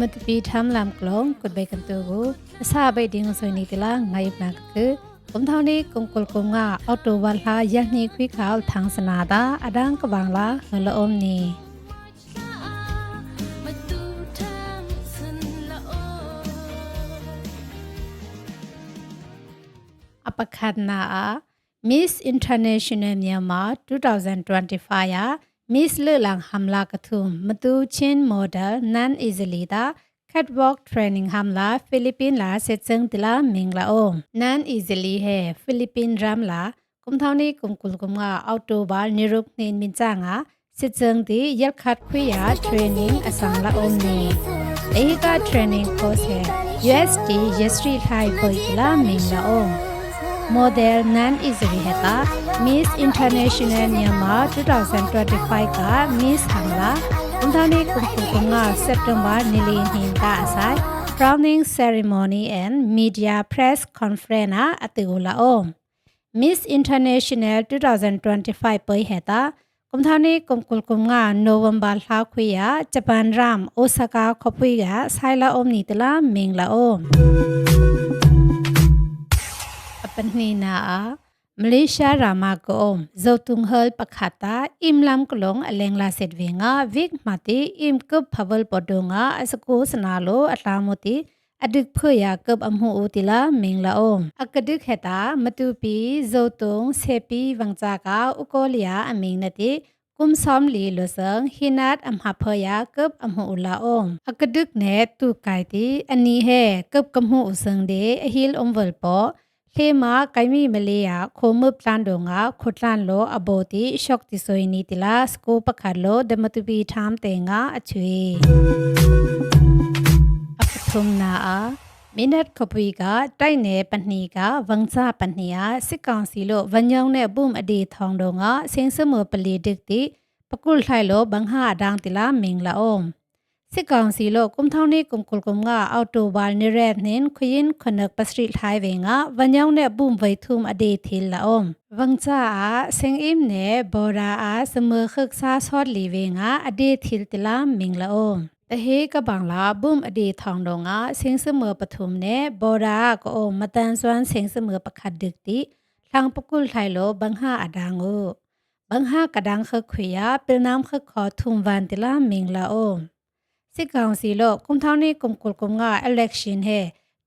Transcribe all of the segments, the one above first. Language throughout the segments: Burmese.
มตปีทำลำกลองกดใบกันตัวกูซาใบดิงสวยนิติละไงนากคือผมเท่านี้กงกลกงอะเอาตัววันลายักนี้คุยข่าวทางสนาตาอดังกบังละเฮลอมนี่อปคันนา Miss International Myanmar 2025 Miss Lelang Hamla Kathum Matu Chin Model Nan Izalida Catwalk Training Hamla Philippine La Setsang Tila Mingla Om Nan Izali He Philippine Ram La Kumthani Kumkul Kumga October Nirup Nen Minchanga Setsang Ti Yelkhat Khuya Training Asang La Om Ni Ehika Training Course He USD Yesri Thai Boy Tila Mingla Om Model Nan Easily Heta Miss International Myanmar 2025က Miss Hangla အန်တိုနီကုကုကငါ September နီလီဟင်တာအဆိုင် Crowning Ceremony and Media Press Conference အအတူလာအောင် Miss International 2025ပိဟတာကုမ်ထာနီကုမ်ကုလကုမ်ငါနိုဝင်ဘာလှခွေရဂျ ပန်ရမ်အိုဆာကာခပွေကဆိုင်လာအုံနီတလာမင်္ဂလာအောင်ပနီနာမလေးရှားရာမာကောဇောတုံဟလ်ပခတာအင်လမ်ကလုံအလင်လာဆက်ဝေငါဝိကမတိအင်ကပ်ဖဝလ်ပဒုငါအစကိုစနာလိုအလာမတိအဒိဖွေရကပ်အမှုဦးတီလာမင်လာအုံအကဒိခေတာမတူပီဇောတုံဆေပီဝငဇာကဥကောလျာအမင်နတိကုမ်ဆ ாம் လီလဆန်ဟိနတ်အမဟာဖယာကပ်အမှုဦးလာအုံအကဒိကနဲတူကိုင်တီအနီဟဲကပ်ကမှုဦးစံဒေအဟီလ်အုံဝလ်ပေါ် လေမာကိုင်မီမလေးယာခိုမပလန်ဒိုငါခုတ်လန်လောအဘောတိရှော့တိဆိုယနီတလာစကိုပခါလောဒမတူပီထမ်တေငါအချွေအပထုံနာအာမင်းတ်ခပွေကတိုက်နေပနှီကဝင္စာပနှီယာစစ်ကောင်စီလို့ဗညောင်းနဲ့ဘုံအဒီထောင်းတော့ငါစင်းစမပလီဒစ်တိပကုလထိုင်လို့ဘင္ဟာအဒန်းတလာမင်္ဂလာအောင် စစ်ကောင်စီလို့ကုမ်ထောင်းနေကုမ်ကုလကုမ်ငါအော်တိုဘာနေရက်နင်ခွရင်ခနက်ပစထရီထိုင်ဝေငါဝညောင်းနဲ့ဘုံဝိထုမအဒေသီလာအုံဝငချာအားစင်အင်းနဲ့ဘောရာအားစမခခဆာဆော့လီဝေငါအဒေသီတလာမင်္ဂလာအုံတဟေကပန်လာဘုံအဒေထောင်တော့ငါစင်းစမပထုမနဲ့ဘောရာကောမတန်စွမ်းစင်းစမပခတ်ဒစ်တီလောင်ပကုလထိုင်လို့ဘင္ဟာအဒန်းကိုဘင္ဟာကဒန်းခခွေရပလနမ်ခခေါ်ထုံဝန်တလာမင်္ဂလာအုံ စစ်ကောင်စီလို့ကုမ်ထောင်းနေကုမ်ကုလကုမ်ငါ election ဟဲ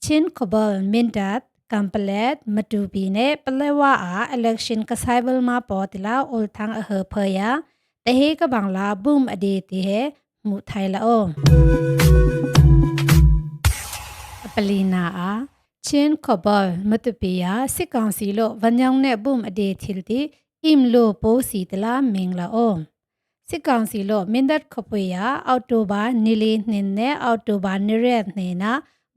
ချင်းကဘလမင်ဒတ်ကမ်ပလက်မတူပီနဲ့ပလဲဝါ election ကဆိုင်ဘလမှာပေါ်တလာအ ோல் ထန်းအဟဖယာတဟေကဘန်လာဘုံအဒီတီဟဲမူထိုင်လာအောင်အပလီနာအာချင်းကဘလမတူပီယာစစ်ကောင်စီလို့ဗညောင်းနဲ့ဘုံအဒီထီတီအင်လိုပိုးစီတလာမင်္ဂလာအောင် စစ်ကောင်စီလို့မင်းဒတ်ခပွေရအောက်တိုဘာနီလီနှင်းနဲ့အောက်တိုဘာနီရက်နေနာ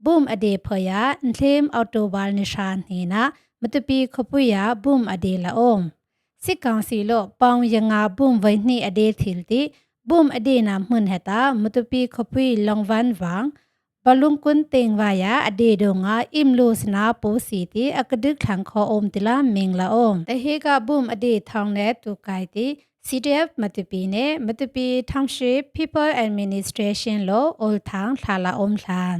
ဘုံအဒေဖယာအန်သင်းအောက်တိုဘာနိရှာနေနာမတပီခပွေရဘုံအဒေလာအောင်စစ်ကောင်စီလို့ပေါင်ရငါဘုံဝိနှိအဒေသီလတိဘုံအဒေနာမှန်ဟတာမတပီခပွေလောင်ဝမ်ဝမ် ဘလုံကွန်းတင်ဝါယာအဒေဒိုငါအင်လိုစနာပိုစီတီအကဒစ်ခန်ခေါအုံတလာမင်္ဂလာအောင်တဟေကဘုံအဒေထောင်းတဲ့တူကိုင်တီ CDF မတပီနဲ့မတပီ Township People Administration လို့ Old Town လှလာအုံလှန်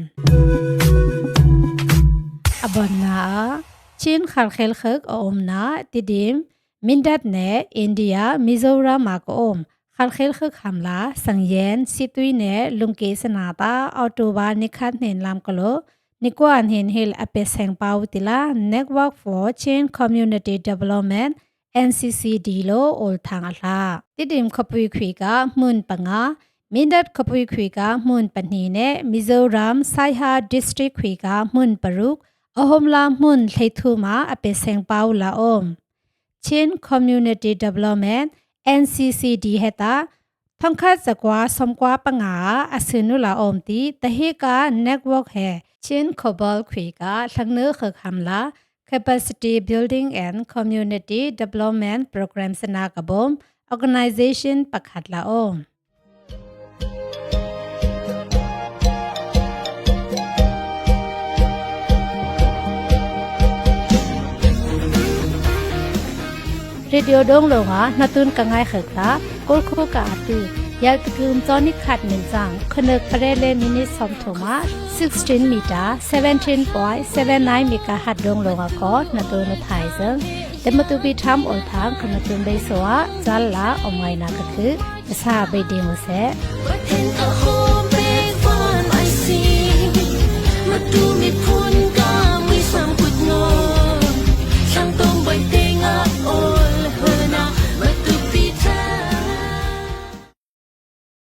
အဘနာချင်းခါခဲလခက်အုံနာတိဒီမ်မင်ဒတ်နဲ့အိန္ဒိယမီဇိုရမ်မာကိုအုံ ခါခဲလခက်ဟမ်လာစံယန်စီတွီနဲ့လုံကေစနာတာအော်တိုဘာနိခတ်နေလမ်ကလို့ Nikwan Hin Hill Apeseng Pautila Network for Chain Community Development NCCD လို့ all ထางအလားတိတိမ်ခပွေခွေကမှုန်ပငါမင်းဒတ်ခပွေခွေကမှုန်ပနီနဲ့မီဇိုရမ်ဆိုင်ဟာ district ခွေကမှုန်ပရုအဟ ோம் လာမှုန်လှိထုမာအပေစင်ပေါလာအုံ Chin Community Development NCCD ဟတာဖန်ခတ်စကွာစမ်ကွာ ပငါအစနုလာအုံတီတဟေက network ဟဲ Chin Cobol ခွေကလှငနခခမ်လာ Capacity Building and Community Development Program စနာကဘုံ Organization ပခတ် ရေဒီယိုဒုံးလောဟာနှတွန်းကငိုင်းခက်လာကိုခုကအာတီยักกุมจอนิขัดมินจังคนึกเรเลมินิสอมโทมัส16มิตร17.79มิกะหัดดงลงอากอนาตุวนทายซึงแต่มาตุบีทำออทางคณะตุนไดสวะจัลละอมไงนาก็คือภาษาเบดีมเซ What